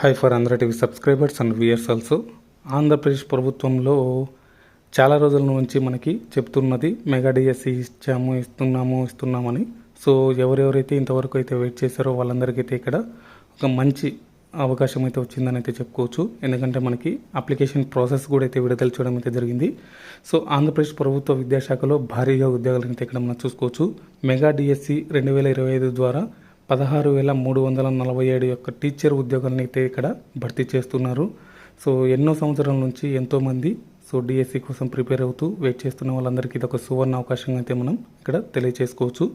Hi for Andhra TV subscribers and viewers also Andhra Pradesh ప్రభుత్వంలో చాలా రోజుల నుంచి మనకి చెప్తున్నది మెగా డిఎస్సి ఇచ్చాము ఇస్తున్నాము ఇస్తున్నామని. సో ఎవరెవరైతే ఇంతవరకు అయితే వెయిట్ చేశారో వాళ్ళందరికైతే ఇక్కడ ఒక మంచి అవకాశం అయితే వచ్చిందని అయితే చెప్పుకోవచ్చు. ఎందుకంటే మనకి అప్లికేషన్ ప్రాసెస్ కూడా అయితే విడుదల చేయడం అయితే జరిగింది. సో ఆంధ్రప్రదేశ్ ప్రభుత్వ విద్యాశాఖలో భారీగా ఉద్యోగాలను అయితే ఇక్కడ మనం చూసుకోవచ్చు. మెగా డిఎస్సి రెండు వేల ఇరవై ఐదు ద్వారా పదహారు వేల మూడు వందల నలభై ఏడు యొక్క టీచర్ ఉద్యోగాలను అయితే ఇక్కడ భర్తీ చేస్తున్నారు. సో ఎన్నో సంవత్సరాల నుంచి ఎంతోమంది సో డిఎస్సి కోసం ప్రిపేర్ అవుతూ వెయిట్ చేస్తున్న వాళ్ళందరికీ ఇది ఒక సువర్ణ అవకాశం అయితే మనం ఇక్కడ తెలియజేసుకోవచ్చు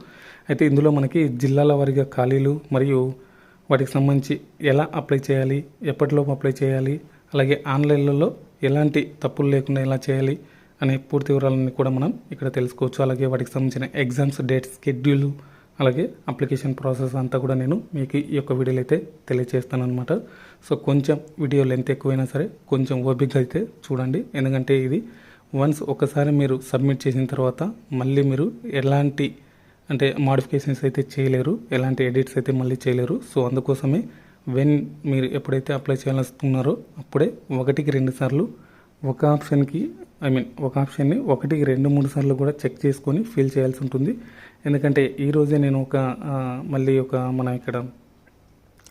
అయితే ఇందులో మనకి జిల్లాల వారీగా ఖాళీలు మరియు వాటికి సంబంధించి ఎలా అప్లై చేయాలి ఎప్పటిలోపు అప్లై చేయాలి అలాగే ఆన్లైన్లలో ఎలాంటి తప్పులు లేకుండా ఎలా చేయాలి అనే పూర్తి వివరాలన్నీ కూడా మనం ఇక్కడ తెలుసుకోవచ్చు. అలాగే వాటికి సంబంధించిన ఎగ్జామ్స్ డేట్ షెడ్యూల్ అలాగే అప్లికేషన్ ప్రాసెస్ అంతా కూడా నేను మీకు ఈ యొక్క వీడియోలో అయితే తెలియజేస్తాను అనమాట సో కొంచెం వీడియో లెంత్ ఎక్కువైనా సరే కొంచెం ఓపిక అయితే చూడండి. ఎందుకంటే ఇది వన్స్ ఒకసారి మీరు సబ్మిట్ చేసిన తర్వాత మళ్ళీ మీరు ఎలాంటి అంటే మాడిఫికేషన్స్ అయితే చేయలేరు ఎలాంటి ఎడిట్స్ అయితే మళ్ళీ చేయలేరు. సో అందుకోసమే వెన్ మీరు ఎప్పుడైతే అప్లై చేయాలనుకున్నారో అప్పుడే ఒకటికి రెండు సార్లు ఒక ఆప్షన్కి ఐ మీన్ ఒక ఆప్షన్ని ఒకటికి రెండు మూడు సార్లు కూడా చెక్ చేసుకొని ఫిల్ చేయాల్సి ఉంటుంది. ఎందుకంటే ఈరోజే నేను ఒక మళ్ళీ ఒక మన ఇక్కడ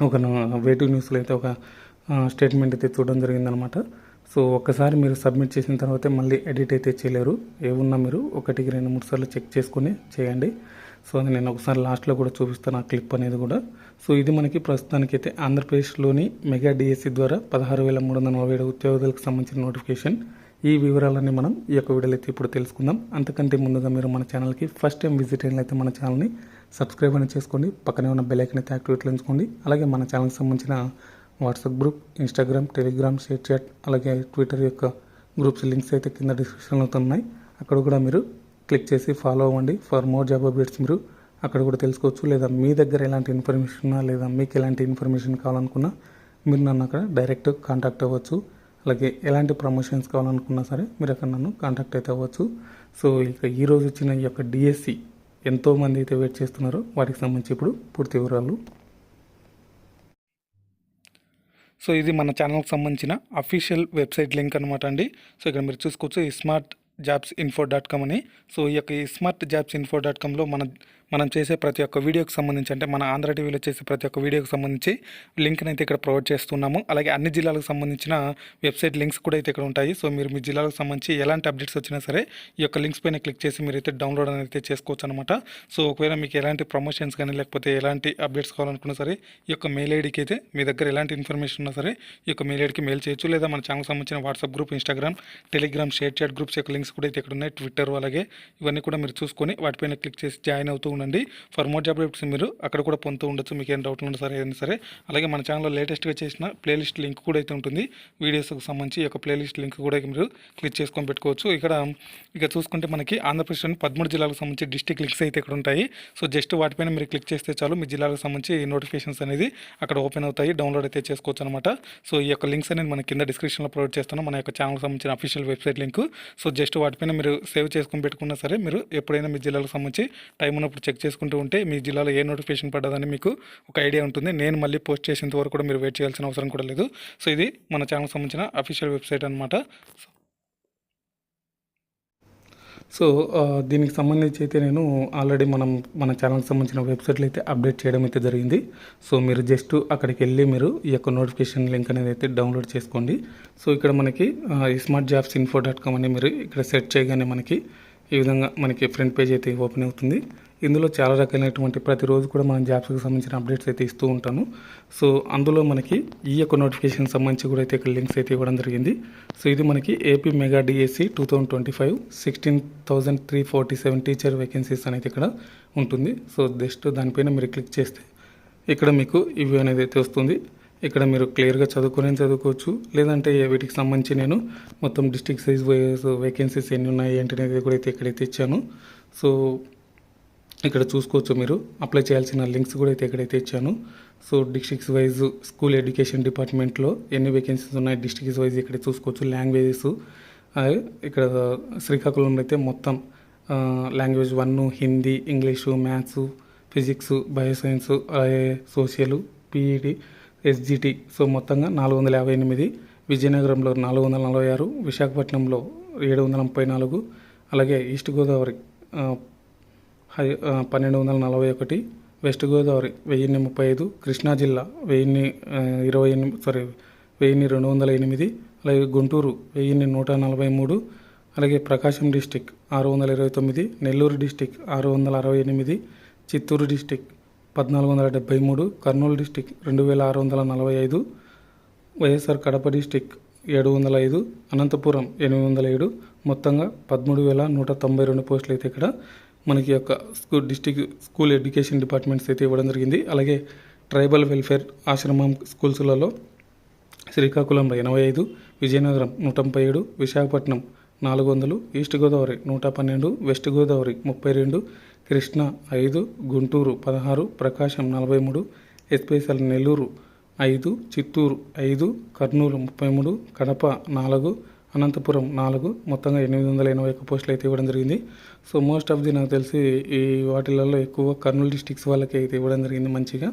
ఒక వేటివ్ న్యూస్లో అయితే ఒక స్టేట్మెంట్ అయితే చూడడం జరిగిందనమాట సో ఒకసారి మీరు సబ్మిట్ చేసిన తర్వాతే మళ్ళీ ఎడిట్ అయితే చేయలేరు. ఏమున్నా మీరు ఒకటికి రెండు మూడు సార్లు చెక్ చేసుకొని చేయండి. సో అది నేను ఒకసారి లాస్ట్లో కూడా చూపిస్తాను ఆ క్లిప్ అనేది కూడా. సో ఇది మనకి ప్రస్తుతానికైతే ఆంధ్రప్రదేశ్లోని మెగా డిఎస్సి ద్వారా పదహారు వేల మూడు వందల నలభై ఏడు ఉద్యోగులకు సంబంధించిన నోటిఫికేషన్. ఈ వివరాలన్నీ మనం ఈ యొక్క వీడియోలో అయితే ఇప్పుడు తెలుసుకుందాం. అంతకంటే ముందుగా మీరు మన ఛానల్కి ఫస్ట్ టైం విజిట్ అయినట్లయితే మన ఛానల్ని సబ్స్క్రైబ్ అని చేసుకోండి. పక్కనే ఉన్న బెల్ ఐకన్ అయితే యాక్టివేట్ చేయించుకోండి. అలాగే మన ఛానల్కి సంబంధించిన WhatsApp group Instagram Telegram ShareChat అలాగే ట్విట్టర్ యొక్క గ్రూప్స్ లింక్స్ అయితే కింద డిస్క్రిప్షన్లో ఉన్నాయి. అక్కడ కూడా మీరు క్లిక్ చేసి ఫాలో అవ్వండి. ఫర్ మోర్ జాబ్ అప్డేట్స్ మీరు అక్కడ కూడా తెలుసుకోవచ్చు. లేదా మీ దగ్గర ఎలాంటి ఇన్ఫర్మేషన్ ఉన్నా లేదా మీకు ఎలాంటి ఇన్ఫర్మేషన్ కావాలనుకున్నా మీరు నన్ను అక్కడ డైరెక్ట్ కాంటాక్ట్ అవ్వచ్చు. అలాగే ఎలాంటి ప్రమోషన్స్ కావాలనుకున్నా సరే మీరు అక్కడ నన్ను కాంటాక్ట్ అయితే అవ్వచ్చు. సో ఇక ఈరోజు వచ్చిన ఈ యొక్క డిఎస్సి ఎంతోమంది అయితే వెయిట్ చేస్తున్నారో వాటికి సంబంధించి ఇప్పుడు పూర్తి వివరాలు. సో ఇది మన ఛానల్కి సంబంధించిన అఫీషియల్ వెబ్సైట్ లింక్ అనమాట అండి. సో ఇక్కడ మీరు చూసుకోవచ్చు ఈ smart jobs info dot com అని. సో ఈ యొక్క ఈ స్మార్ట్ జాబ్స్ ఇన్ఫో డాట్ కామ్లో మన మనం చేసే ప్రతి ఒక్క వీడియోకి సంబంధించి అంటే మన ఆంధ్ర టీవీలో చేసే ప్రతి ఒక్క వీడియోకి సంబంధించి లింక్ని అయితే ఇక్కడ ప్రొవైడ్ చేస్తున్నాము. అలాగే అన్ని జిల్లాలకు సంబంధించిన వెబ్సైట్ లింక్స్ కూడా అయితే ఇక్కడ ఉంటాయి. సో మీరు మీ జిల్లాలకు సంబంధించి ఎలాంటి అప్డేట్స్ వచ్చినా సరే ఈ యొక్క లింక్స్ పైన క్లిక్ చేసి మీరు అయితే డౌన్లోడ్ అనేది చేసుకోవచ్చు అనమాట సో ఒకవేళ మీకు ఎలాంటి ప్రమోషన్స్ కానీ లేకపోతే ఎలాంటి అప్డేట్స్ కావాలనుకున్నా సరే ఈ యొక్క మెయిల్ ఐడికి అయితే మీ దగ్గర ఎలాంటి ఇన్ఫర్మేషన్ ఉన్నా సరే ఈ యొక్క మెయిల్ ఐడికి మెయిల్ చేయొచ్చు. లేదా మన ఛానల్ సంబంధించిన WhatsApp group Instagram Telegram ShareChat groups యొక్క లింక్స్ కూడా అయితే ఇక్కడ ఉన్నాయి. ట్విట్టర్ అలాగే ఇవన్నీ కూడా మీరు చూసుకొని వాటిపైన క్లిక్ చేసి జాయిన్ అవుతూ ఉండండి. ఫర్ మోర్ జాబ్ అప్డేట్స్ మీరు అక్కడ కూడా పొందుతూ ఉండొచ్చు. మీకు ఏం డౌట్లు ఉన్నా సరే ఏదైనా సరే. అలాగే మన ఛానల్లో లేటెస్ట్గా చేసిన ప్లేలిస్ట్ లింక్ కూడా అయితే ఉంటుంది. వీడియోస్కి సంబంధించి ఈ యొక్క ప్లేలిస్ట్ లింక్ కూడా మీరు క్లిక్ చేసుకొని పెట్టుకోవచ్చు. ఇక్కడ ఇక చూసుకుంటే మనకి ఆంధ్రప్రదేశ్లోని పదమూడు జిల్లాలకు సంబంధించి డిస్టిక్ లింక్స్ అయితే ఇక్కడ ఉంటాయి. సో జస్ట్ వాటిపైన మీరు క్లిక్ చేస్తే చాలు. మీ జిల్లాలకు సంబంధించి నోటిఫికేషన్స్ అనేది అక్కడ ఓపెన్ అవుతాయి. డౌన్లోడ్ అయితే చేసుకోవచ్చు అనమాట సో ఈ యొక్క లింక్స్ అనేది మన కింద డిస్క్రిప్షన్లో ప్రొవైడ్ చేస్తాను మన యొక్క ఛానల్కి సంబంధించిన official website link so just వాటిపైన మీరు సేవ్ చేసుకొని పెట్టుకున్నా సరే మీరు ఎప్పుడైనా మీ జిల్లాలకు సంబంధించి టైం ఉన్నప్పుడు చెక్ చేసుకుంటూ ఉంటే మీ జిల్లాలో ఏ నోటిఫికేషన్ పడ్డదని మీకు ఒక ఐడియా ఉంటుంది. నేను మళ్ళీ పోస్ట్ చేసేంత వరకు కూడా మీరు వెయిట్ చేయాల్సిన అవసరం కూడా లేదు. సో ఇది మన ఛానల్కి సంబంధించిన అఫీషియల్ వెబ్సైట్ అనమాట సో దీనికి సంబంధించి అయితే నేను ఆల్రెడీ మనం మన ఛానల్కి సంబంధించిన వెబ్సైట్లు అయితే అప్డేట్ చేయడం అయితే జరిగింది. సో మీరు జస్ట్ అక్కడికి వెళ్ళి మీరు ఈ యొక్క నోటిఫికేషన్ లింక్ అనేది అయితే డౌన్లోడ్ చేసుకోండి. సో ఇక్కడ మనకి ఈ smart jobs info dot com అని మీరు ఇక్కడ సెర్చ్ చేయగానే మనకి ఈ విధంగా మనకి ఫ్రంట్ పేజ్ అయితే ఓపెన్ అవుతుంది. ఇందులో చాలా రకాలైనటువంటి ప్రతిరోజు కూడా మనం జాబ్స్కి సంబంధించిన అప్డేట్స్ అయితే ఇస్తూ ఉంటాను. సో అందులో మనకి ఈ యొక్క నోటిఫికేషన్ సంబంధించి కూడా అయితే ఇక్కడ లింక్స్ అయితే ఇవ్వడం జరిగింది. సో ఇది మనకి AP mega DSC two thousand twenty five sixteen thousand three forty seven teacher vacancies అనేది ఇక్కడ ఉంటుంది. సో జస్ట్ దానిపైన మీరు క్లిక్ చేస్తే ఇక్కడ మీకు ఇవి అనేది అయితే వస్తుంది. ఇక్కడ మీరు క్లియర్గా చదువుకొని చదువుకోవచ్చు. లేదంటే వీటికి సంబంధించి నేను మొత్తం డిస్టిక్ సైజ్ వైజ్ వేకెన్సీస్ ఎన్ని ఉన్నాయి ఏంటి అనేది కూడా అయితే ఇక్కడైతే ఇచ్చాను. సో ఇక్కడ చూసుకోవచ్చు మీరు. అప్లై చేయాల్సిన లింక్స్ కూడా అయితే ఎక్కడైతే ఇచ్చాను. So districts wise school education డిపార్ట్మెంట్లో ఎన్ని వేకెన్సీస్ ఉన్నాయి డిస్ట్రిక్ట్స్ వైజ్ ఇక్కడ చూసుకోవచ్చు లాంగ్వేజెస్ ఇక్కడ శ్రీకాకుళంలో అయితే మొత్తం language one Hindi English maths physics bioscience అలాగే social P E D S G T so మొత్తంగా నాలుగు వందల యాభై ఎనిమిది విజయనగరంలో నాలుగు వందల నలభై ఆరు విశాఖపట్నంలో ఏడు వందల ముప్పై నాలుగు అలాగే ఈస్ట్ గోదావరి హై పన్నెండు వందల నలభై ఒకటి వెస్ట్ గోదావరి వెయ్యిన్ని ముప్పై ఐదు కృష్ణా జిల్లా వెయ్యిన్ని ఇరవై ఎనిమిది సారీ వెయ్యిన్ని రెండు వందల ఎనిమిది అలాగే గుంటూరు వెయ్యిన్ని నూట నలభై మూడు అలాగే ప్రకాశం డిస్టిక్ ఆరు వందల ఇరవై తొమ్మిది నెల్లూరు డిస్టిక్ ఆరు వందల అరవై ఎనిమిది చిత్తూరు డిస్టిక్ పద్నాలుగు వందల డెబ్బై మూడు కర్నూలు డిస్టిక్ రెండు వేల ఆరు వందల నలభై ఐదు వైఎస్ఆర్ కడప డిస్టిక్ ఏడు వందల ఐదు అనంతపురం ఎనిమిది వందల ఏడు మొత్తంగా పదమూడు వేల నూట తొంభై రెండు పోస్టులు అయితే ఇక్కడ మనకి యొక్క school district school education departments అయితే ఇవ్వడం జరిగింది. అలాగే ట్రైబల్ వెల్ఫేర్ ఆశ్రమం స్కూల్స్లలో శ్రీకాకుళంలో ఎనభై ఐదు విజయనగరం నూట ముప్పై ఏడు విశాఖపట్నం నాలుగు వందలు ఈస్ట్ గోదావరి నూట పన్నెండు వెస్ట్ గోదావరి ముప్పై రెండు కృష్ణా ఐదు గుంటూరు పదహారు ప్రకాశం నలభై మూడు ఎస్పీఎస్ఎల్ నెల్లూరు ఐదు చిత్తూరు ఐదు కర్నూలు ముప్పై మూడు కడప నాలుగు అనంతపురం నాలుగు మొత్తంగా ఎనిమిది వందల ఎనభై ఒక్క పోస్టులు అయితే ఇవ్వడం జరిగింది. సో మోస్ట్ ఆఫ్ ది నాకు తెలిసి ఈ వాటిలలో ఎక్కువ కర్నూలు డిస్టిక్స్ వాళ్ళకి అయితే ఇవ్వడం జరిగింది మంచిగా.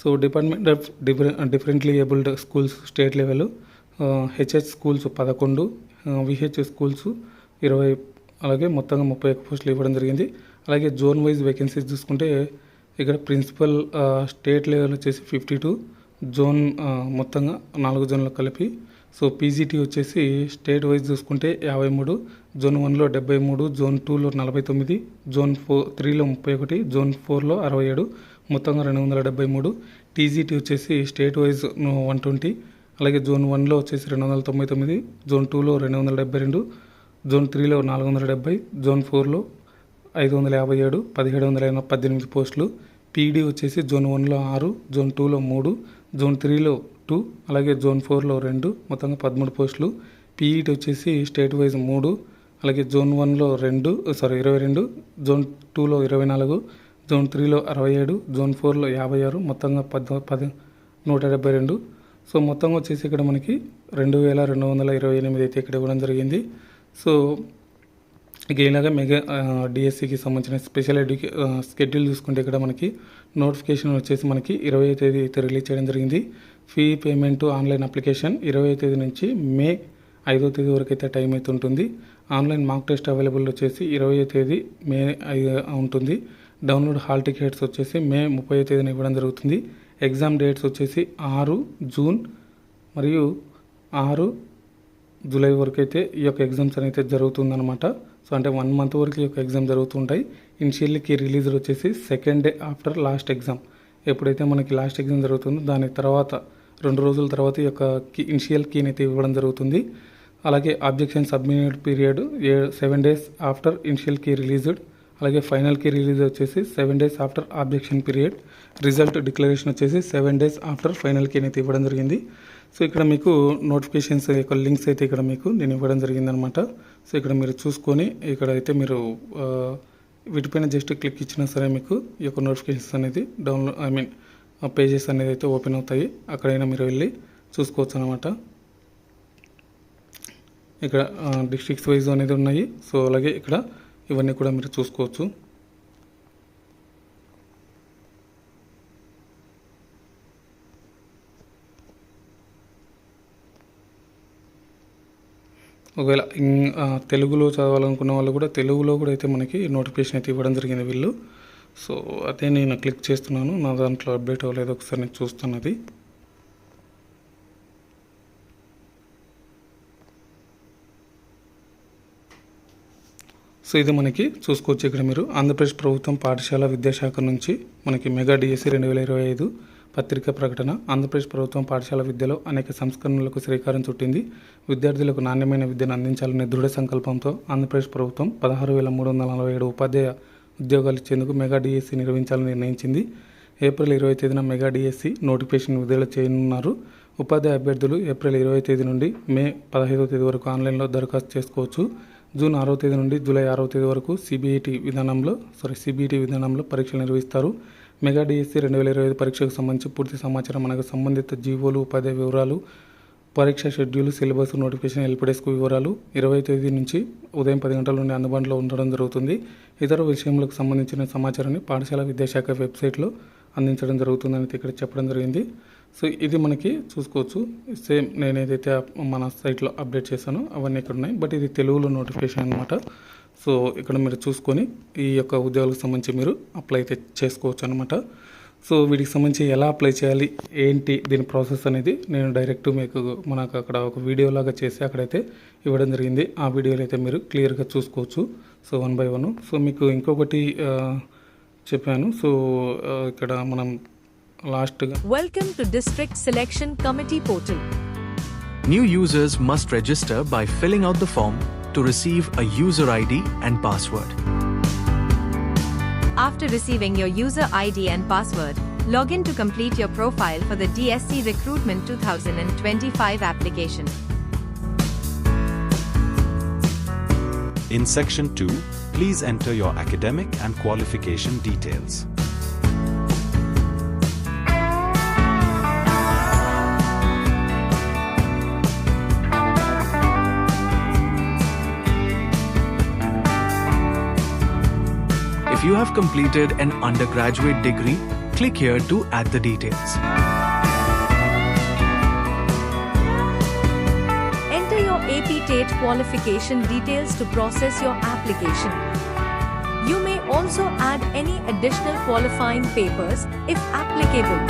So department of different differently abled schools state level HH schools పదకొండు విహెచ్ స్కూల్స్ ఇరవై అలాగే మొత్తంగా ముప్పై ఒక్క పోస్టులు ఇవ్వడం జరిగింది. అలాగే జోన్ వైజ్ వేకెన్సీస్ చూసుకుంటే ఇక్కడ ప్రిన్సిపల్ స్టేట్ లెవెల్ వచ్చేసి ఫిఫ్టీ టూ జోన్ మొత్తంగా నాలుగు జోన్లు కలిపి సో పీజీటీ వచ్చేసి స్టేట్ వైజ్ చూసుకుంటే యాభై మూడు జోన్ వన్లో డెబ్బై మూడు జోన్ టూలో నలభై తొమ్మిది జోన్ ఫోర్ త్రీలో ముప్పై ఒకటి జోన్ ఫోర్లో అరవై ఏడు మొత్తంగా రెండు వందల డెబ్బై మూడు. టీజీటీ వచ్చేసి స్టేట్ వైజ్ వన్ ట్వంటీ అలాగే జోన్ వన్లో వచ్చేసి రెండు వందల తొంభై తొమ్మిది జోన్ టూలో రెండు వందల డెబ్బై రెండు జోన్ త్రీలో నాలుగు వందల డెబ్బై జోన్ ఫోర్లో ఐదు వందల యాభై ఏడు పదిహేడు వందల ఎనభై పద్దెనిమిది పోస్టులు. పీడీ వచ్చేసి జోన్ వన్లో ఆరు జోన్ టూలో మూడు జోన్ త్రీలో టూ అలాగే జోన్ ఫోర్లో రెండు మొత్తంగా పదమూడు పోస్టులు. పీఈటీ వచ్చేసి స్టేట్ వైజ్ మూడు అలాగే జోన్ వన్లో రెండు సారీ ఇరవై రెండు జోన్ టూలో ఇరవై నాలుగు జోన్ త్రీలో అరవై ఏడు జోన్ ఫోర్లో యాభై ఆరు మొత్తంగా పద్ పది నూట డెబ్బై రెండు. సో మొత్తంగా వచ్చేసి ఇక్కడ మనకి రెండు వేల రెండు వందల ఇరవై ఎనిమిది అయితే ఇక్కడ ఇవ్వడం జరిగింది. సో ఇక ఇలాగా మెగా డిఎస్సికి సంబంధించిన స్పెషల్ ఎడ్యుకే షెడ్యూల్ చూసుకుంటే ఇక్కడ మనకి నోటిఫికేషన్ వచ్చేసి మనకి ఇరవై తేదీ అయితే రిలీజ్ చేయడం జరిగింది. ఫీ పేమెంట్ ఆన్లైన్ అప్లికేషన్ ఇరవై తేదీ నుంచి మే ఐదో తేదీ వరకు అయితే టైం అయితే ఉంటుంది. ఆన్లైన్ మాక్ టెస్ట్ అవైలబుల్ వచ్చేసి ఇరవై తేదీ మే ఉంటుంది. డౌన్లోడ్ హాల్ టికెట్స్ వచ్చేసి మే ముప్పై తేదీన ఇవ్వడం జరుగుతుంది. ఎగ్జామ్ డేట్స్ వచ్చేసి ఆరు జూన్ మరియు ఆరు జూలై వరకు అయితే ఈ యొక్క ఎగ్జామ్స్ అనేది జరుగుతుందన్నమాట. సో అంటే వన్ మంత్ వరకు ఈ యొక్క ఎగ్జామ్ జరుగుతుంటాయి ఇనిషియల్లీ రిలీజ్ వచ్చేసి second day after last exam ఎప్పుడైతే మనకి లాస్ట్ ఎగ్జామ్ జరుగుతుందో దాని తర్వాత రెండు రోజుల తర్వాత ఈ యొక్క కీ ఇనిషియల్ కీని అయితే ఇవ్వడం జరుగుతుంది. అలాగే objection submit period a seven days after initial key released అలాగే ఫైనల్ కీ రిలీజ్ వచ్చేసి seven days after objection period result declaration వచ్చేసి సెవెన్ డేస్ ఆఫ్టర్ ఫైనల్ కీని అయితే ఇవ్వడం జరిగింది. సో ఇక్కడ మీకు నోటిఫికేషన్స్ యొక్క లింక్స్ అయితే ఇక్కడ మీకు నేను ఇవ్వడం జరిగిందనమాట. సో ఇక్కడ మీరు చూసుకొని ఇక్కడ అయితే మీరు వీటిపైన జస్ట్ క్లిక్ ఇచ్చినా సరే మీకు ఈ యొక్క నోటిఫికేషన్స్ అనేది డౌన్లోడ్ ఐ మీన్ పేజెస్ అనేది అయితే ఓపెన్ అవుతాయి. అక్కడైనా మీరు వెళ్ళి చూసుకోవచ్చు అనమాట ఇక్కడ డిస్ట్రిక్ట్స్ వైజ్ అనేది ఉన్నాయి. సో అలాగే ఇక్కడ ఇవన్నీ కూడా మీరు చూసుకోవచ్చు. ఒకవేళ తెలుగులో చదవాలనుకున్న వాళ్ళు కూడా తెలుగులో కూడా అయితే మనకి నోటిఫికేషన్ అయితే ఇవ్వడం జరిగింది వీళ్ళు. సో అదే నేను క్లిక్ చేస్తున్నాను. నా దాంట్లో అప్డేట్ అవ్వలేదు. ఒకసారి నేను చూస్తున్నది. సో ఇది మనకి చూసుకోవచ్చు ఇక్కడ మీరు. ఆంధ్రప్రదేశ్ ప్రభుత్వం పాఠశాల విద్యాశాఖ నుంచి మనకి మెగా డిఎస్సి రెండు వేల ఇరవై ఐదు పత్రికా ప్రకటన ఆంధ్రప్రదేశ్ ప్రభుత్వం పాఠశాల విద్యలో అనేక సంస్కరణలకు శ్రీకారం చుట్టింది. విద్యార్థులకు నాణ్యమైన విద్యను అందించాలనే దృఢ సంకల్పంతో ఆంధ్రప్రదేశ్ ప్రభుత్వం పదహారు వేల మూడు వందల నలభై ఏడు ఉపాధ్యాయ ఉద్యోగాలు ఇచ్చేందుకు మెగా డిఎస్సి నిర్వహించాలని నిర్ణయించింది. ఏప్రిల్ ఇరవై తేదీన మెగా డిఎస్సి నోటిఫికేషన్ విడుదల చేయనున్నారు. ఉపాధ్యాయ అభ్యర్థులు ఏప్రిల్ ఇరవై తేదీ నుండి మే పదహైదవ తేదీ వరకు ఆన్లైన్లో దరఖాస్తు చేసుకోవచ్చు. జూన్ ఆరవ తేదీ నుండి జూలై ఆరవ తేదీ వరకు సిబిఐటి విధానంలో సారీ సిబిఈటి విధానంలో పరీక్షలు నిర్వహిస్తారు. మెగా డిఎస్సి రెండు వేల ఇరవై ఐదు పరీక్షకు సంబంధించి పూర్తి సమాచారం మనకు సంబంధిత జీవోలు ఉపాధ్యాయ వివరాలు పరీక్ష షెడ్యూల్ సిలబస్ నోటిఫికేషన్ ఎల్పిడెస్కు వివరాలు ఇరవై తేదీ నుంచి ఉదయం పది గంటల నుండి అందుబాటులో ఉండడం జరుగుతుంది. ఇతర విషయములకు సంబంధించిన సమాచారాన్ని పాఠశాల విద్యాశాఖ వెబ్సైట్లో అందించడం జరుగుతుందని ఇక్కడ చెప్పడం జరిగింది. సో ఇది మనకి చూసుకోవచ్చు. సేమ్ నేను ఏదైతే మన సైట్లో అప్డేట్ చేశానో. అవన్నీ ఇక్కడ ఉన్నాయి బట్ ఇది తెలుగులో నోటిఫికేషన్ అనమాట సో ఇక్కడ మీరు చూసుకొని ఈ యొక్క ఉద్యోగాలకు సంబంధించి మీరు అప్లై అయితే చేసుకోవచ్చు అనమాట సో వీటికి సంబంధించి ఎలా అప్లై చేయాలి ఏంటి దీని ప్రాసెస్ అనేది నేను డైరెక్ట్ మీకు మనకు అక్కడ ఒక వీడియో లాగా చేసి అక్కడైతే ఇవ్వడం జరిగింది. ఆ వీడియోలో అయితే మీరు క్లియర్గా చూసుకోవచ్చు. So one by one so మీకు ఇంకొకటి చెప్పాను. సో ఇక్కడ మనం లాస్ట్గా Welcome to District Selection Committee portal. New users must register by filling out the form. To receive a user ID and password. After receiving your user ID and password, log in to complete your profile for the DSC Recruitment 2025 application. In section 2, please enter your academic and qualification details. If you have completed an undergraduate degree, click here to add the details. Enter your AP TATE qualification details to process your application. You may also add any additional qualifying papers if applicable.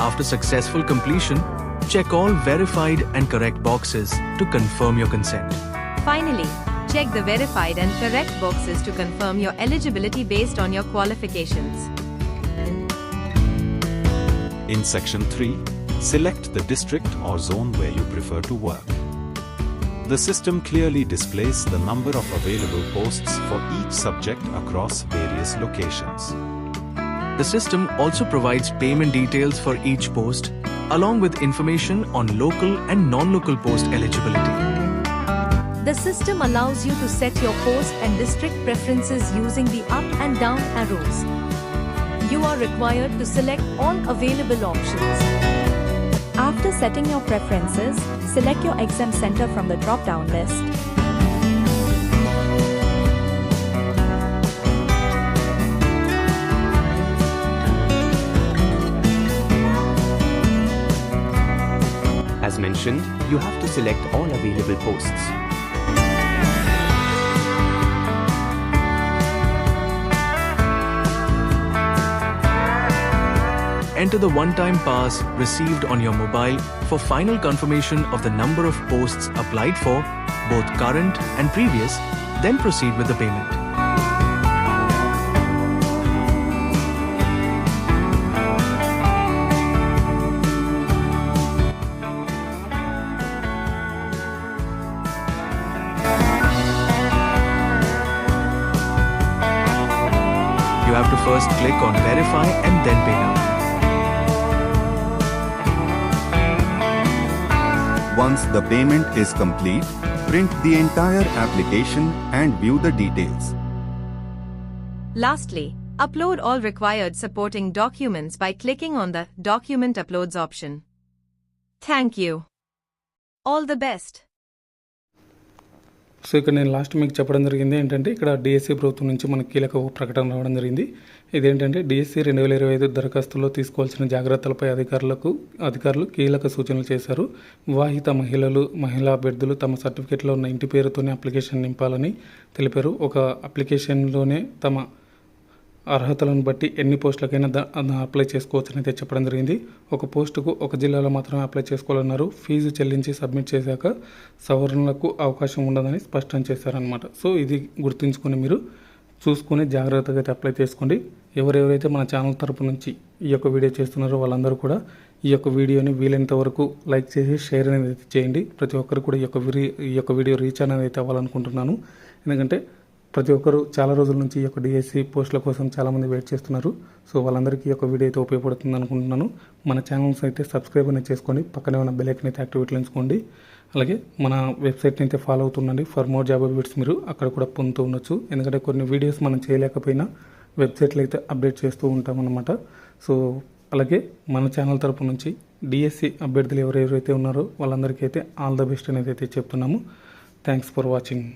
After successful completion, check all verified and correct boxes to confirm your consent. Finally, check the verified and correct boxes to confirm your eligibility based on your qualifications. In section 3, select the district or zone where you prefer to work. The system clearly displays the number of available posts for each subject across various locations. The system also provides payment details for each post, along with information on local and non local post eligibility. The system allows you to set your post and district preferences using the up and down arrows. You are required to select all available options. After setting your preferences, select your exam center from the drop-down list. Mentioned, you have to select all available posts. Enter the one time pass received on your mobile for final confirmation of the number of posts applied for, both current and previous, then proceed with the payment. You have to first click on verify and then pay now. Once the payment is complete, print the entire application and view the details. Lastly, upload all required supporting documents by clicking on the Document Uploads option. Thank you. All the best. So ఇక్కడ నేను last మీకు చెప్పడం జరిగింది ఏంటంటే ఇక్కడ DSC ప్రభుత్వం నుంచి మనకి కీలక ఒక ప్రకటన రావడం జరిగింది. ఇదేంటంటే డిఎస్సీ రెండు వేల ఇరవై ఐదు దరఖాస్తులో తీసుకోవాల్సిన జాగ్రత్తలపై అధికారులకు అధికారులు కీలక సూచనలు చేశారు. వివాహిత మహిళలు మహిళా అభ్యర్థులు తమ సర్టిఫికేట్లో ఉన్న ఇంటి పేరుతోనే అప్లికేషన్ నింపాలని తెలిపారు. ఒక అప్లికేషన్లోనే తమ అర్హతలను బట్టి ఎన్ని పోస్టులకైనా ద- అప్లై చేసుకోవచ్చని అయితే చెప్పడం జరిగింది. ఒక పోస్టుకు ఒక జిల్లాలో మాత్రమే అప్లై చేసుకోవాలన్నారు. ఫీజు చెల్లించి సబ్మిట్ చేశాక సవరణలకు అవకాశం ఉండదని స్పష్టం చేశారనమాట సో ఇది గుర్తుంచుకొని మీరు చూసుకొని జాగ్రత్తగా అయితే అప్లై చేసుకోండి. ఎవరెవరైతే మన ఛానల్ తరపు నుంచి ఈ యొక్క వీడియో చేస్తున్నారో వాళ్ళందరూ కూడా ఈ యొక్క వీడియోని వీలైనంత వరకు లైక్ చేసి షేర్ అనేది చేయండి. ప్రతి ఒక్కరు కూడా ఈ యొక్క ఈ యొక్క వీడియో రీచ్ అనేది అయితే అవ్వాలనుకుంటున్నాను. ఎందుకంటే ప్రతి ఒక్కరు చాలా రోజుల నుంచి ఈ యొక్క డిఎస్సి పోస్టుల కోసం చాలామంది వెయిట్ చేస్తున్నారు. సో వాళ్ళందరికీ ఈ యొక్క వీడియో అయితే ఉపయోగపడుతుంది అనుకుంటున్నాను. మన ఛానల్స్ అయితే సబ్స్క్రైబ్ అనేది చేసుకోండి. పక్కనే ఉన్న బెల్ ఐకన్ అయితే యాక్టివేట్ ఉంచుకోండి అలాగే మన వెబ్సైట్ని అయితే ఫాలో అవుతుండండి. ఫర్ మోర్ జాబ్ అప్డేట్స్ మీరు అక్కడ కూడా పొందుతూ ఉండొచ్చు. ఎందుకంటే కొన్ని వీడియోస్ మనం చేయలేకపోయినా వెబ్సైట్లో అయితే అప్డేట్ చేస్తూ ఉంటామన్నమాట సో అలాగే మన ఛానల్ తరపు నుంచి డిఎస్సి అభ్యర్థులు ఎవరెవరైతే ఉన్నారో వాళ్ళందరికీ అయితే ఆల్ ద బెస్ట్ అనేది అయితే చెప్తున్నాము. Thanks for watching